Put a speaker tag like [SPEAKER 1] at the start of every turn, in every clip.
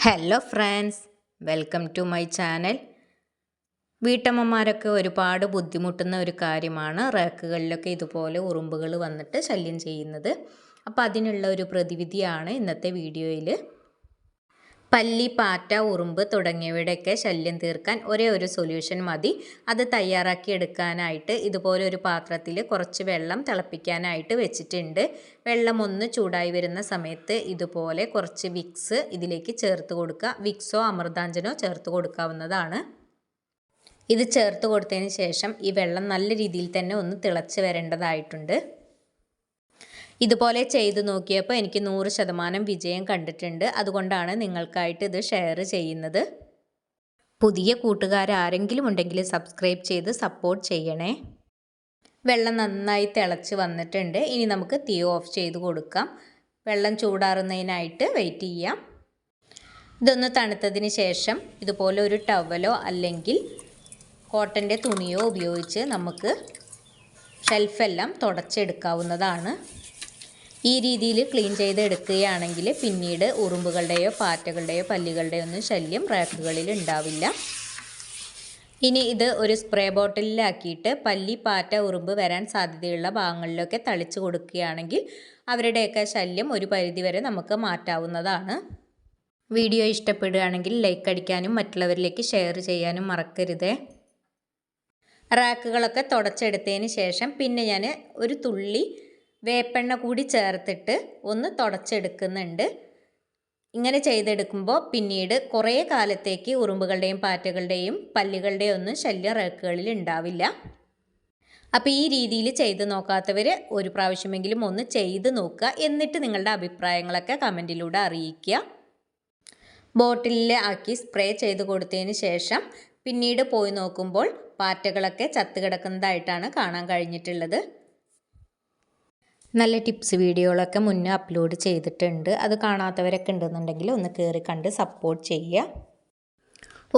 [SPEAKER 1] Hello friends welcome to my channel വീട്ടമ്മമാരൊക്കെ ഒരുപാട് ബുദ്ധിമുട്ടുന്ന ഒരു കാര്യമാണ്. റാക്കുകളിലൊക്കെ ഇതുപോലെ ഉറുമ്പുകൾ വന്നിട്ട് ശല്യം ചെയ്യുന്നത്. അപ്പോൾ അതിനുള്ള ഒരു പ്രതിവിധിയാണ് ഇന്നത്തെ വീഡിയോയിൽ പല്ലി പാറ്റ ഉറുമ്പ് തുടങ്ങിയവയുടെയൊക്കെ ശല്യം തീർക്കാൻ ഒരേ ഒരു സൊല്യൂഷൻ മതി. അത് തയ്യാറാക്കി എടുക്കാനായിട്ട് ഇതുപോലെ ഒരു പാത്രത്തിൽ കുറച്ച് വെള്ളം തിളപ്പിക്കാനായിട്ട് വെച്ചിട്ടുണ്ട്. വെള്ളം ഒന്ന് ചൂടായി വരുന്ന സമയത്ത് ഇതുപോലെ കുറച്ച് വിക്സ് ഇതിലേക്ക് ചേർത്ത് കൊടുക്കുക. വിക്സോ അമൃതാഞ്ജനോ ചേർത്ത് കൊടുക്കാവുന്നതാണ്. ഇത് ചേർത്ത് കൊടുത്തതിന് ശേഷം ഈ വെള്ളം നല്ല രീതിയിൽ തന്നെ ഒന്ന് തിളച്ച് വരേണ്ടതായിട്ടുണ്ട്. ഇതുപോലെ ചെയ്തു നോക്കിയപ്പോൾ എനിക്ക് നൂറ് ശതമാനം വിജയം കണ്ടിട്ടുണ്ട്. അതുകൊണ്ടാണ് നിങ്ങൾക്കായിട്ട് ഇത് ഷെയർ ചെയ്യുന്നത്. പുതിയ കൂട്ടുകാർ ആരെങ്കിലും ഉണ്ടെങ്കിൽ സബ്സ്ക്രൈബ് ചെയ്ത് സപ്പോർട്ട് ചെയ്യണേ. വെള്ളം നന്നായി തിളച്ച് വന്നിട്ടുണ്ട്. ഇനി നമുക്ക് തീ ഓഫ് ചെയ്ത് കൊടുക്കാം. വെള്ളം ചൂടാറുന്നതിനായിട്ട് വെയിറ്റ് ചെയ്യാം. ഇതൊന്ന് തണുത്തതിന് ശേഷം ഇതുപോലെ ഒരു ടവലോ അല്ലെങ്കിൽ കോട്ടന്റെ തുണിയോ ഉപയോഗിച്ച് നമുക്ക് ഷെൽഫെല്ലാം തുടച്ചെടുക്കാവുന്നതാണ്. ഈ രീതിയിൽ ക്ലീൻ ചെയ്ത് എടുക്കുകയാണെങ്കിൽ പിന്നീട് ഉറുമ്പുകളുടെയോ പാറ്റകളുടെയോ പല്ലുകളുടെയോ ഒന്നും ശല്യം റാക്കുകളിൽ ഉണ്ടാവില്ല. ഇനി ഇത് ഒരു സ്പ്രേ ബോട്ടിലാക്കിയിട്ട് പല്ലി പാറ്റ ഉറുമ്പ് വരാൻ സാധ്യതയുള്ള ഭാഗങ്ങളിലൊക്കെ തളിച്ചു കൊടുക്കുകയാണെങ്കിൽ അവരുടെയൊക്കെ ശല്യം ഒരു പരിധിവരെ നമുക്ക് മാറ്റാവുന്നതാണ്. വീഡിയോ ഇഷ്ടപ്പെടുകയാണെങ്കിൽ ലൈക്ക് അടിക്കാനും മറ്റുള്ളവരിലേക്ക് ഷെയർ ചെയ്യാനും മറക്കരുത്. റാക്കുകളൊക്കെ തുടച്ചെടുത്തതിന് ശേഷം പിന്നെ ഞാൻ ഒരു തുള്ളി വേപ്പെണ്ണ കൂടി ചേർത്തിട്ട് ഒന്ന് തുടച്ചെടുക്കുന്നുണ്ട്. ഇങ്ങനെ ചെയ്തെടുക്കുമ്പോൾ പിന്നീട് കുറേ കാലത്തേക്ക് ഉറുമ്പുകളുടെയും പാറ്റകളുടെയും പല്ലുകളുടെയും ഒന്നും ശല്യം റേക്കുകളിൽ ഉണ്ടാവില്ല. അപ്പോൾ ഈ രീതിയിൽ ചെയ്ത് നോക്കാത്തവർ ഒരു പ്രാവശ്യമെങ്കിലും ഒന്ന് ചെയ്ത് നോക്കുക എന്നിട്ട് നിങ്ങളുടെ അഭിപ്രായങ്ങളൊക്കെ കമന്റിലൂടെ അറിയിക്കുക. ബോട്ടിലിൽ ആക്കി സ്പ്രേ ചെയ്ത് കൊടുത്തതിന് ശേഷം പിന്നീട് പോയി നോക്കുമ്പോൾ പാറ്റകളൊക്കെ ചത്തുകിടക്കുന്നതായിട്ടാണ് കാണാൻ കഴിഞ്ഞിട്ടുള്ളത്. നല്ല ടിപ്സ് വീഡിയോകളൊക്കെ മുന്നേ അപ്ലോഡ് ചെയ്തിട്ടുണ്ട്. അത് കാണാത്തവരൊക്കെ ഉണ്ടെന്നുണ്ടെങ്കിൽ ഒന്ന് കയറി കണ്ട് സപ്പോർട്ട് ചെയ്യുക.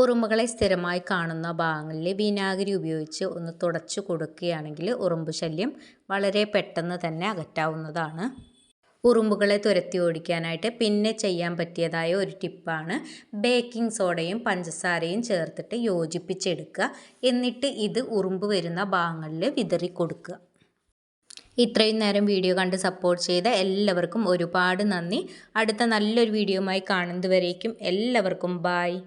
[SPEAKER 1] ഉറുമ്പുകളെ സ്ഥിരമായി കാണുന്ന ഭാഗങ്ങളിൽ വിനാഗിരി ഉപയോഗിച്ച് ഒന്ന് തുടച്ചു കൊടുക്കുകയാണെങ്കിൽ ഉറുമ്പ് ശല്യം വളരെ പെട്ടെന്ന് തന്നെ അകറ്റാവുന്നതാണ്. ഉറുമ്പുകളെ തുരത്തി ഓടിക്കാനായിട്ട് പിന്നെ ചെയ്യാൻ പറ്റിയതായ ഒരു ടിപ്പാണ് ബേക്കിംഗ് സോഡയും പഞ്ചസാരയും ചേർത്തിട്ട് യോജിപ്പിച്ചെടുക്കുക. എന്നിട്ട് ഇത് ഉറുമ്പ് വരുന്ന ഭാഗങ്ങളിൽ വിതറി കൊടുക്കുക ഇത്രയും നേരം വീഡിയോ കണ്ട് സപ്പോർട്ട് ചെയ്ത എല്ലാവർക്കും ഒരുപാട് നന്ദി. അടുത്ത നല്ലൊരു വീഡിയോയുമായി കാണുന്നതുവരേക്കും എല്ലാവർക്കും ബായ്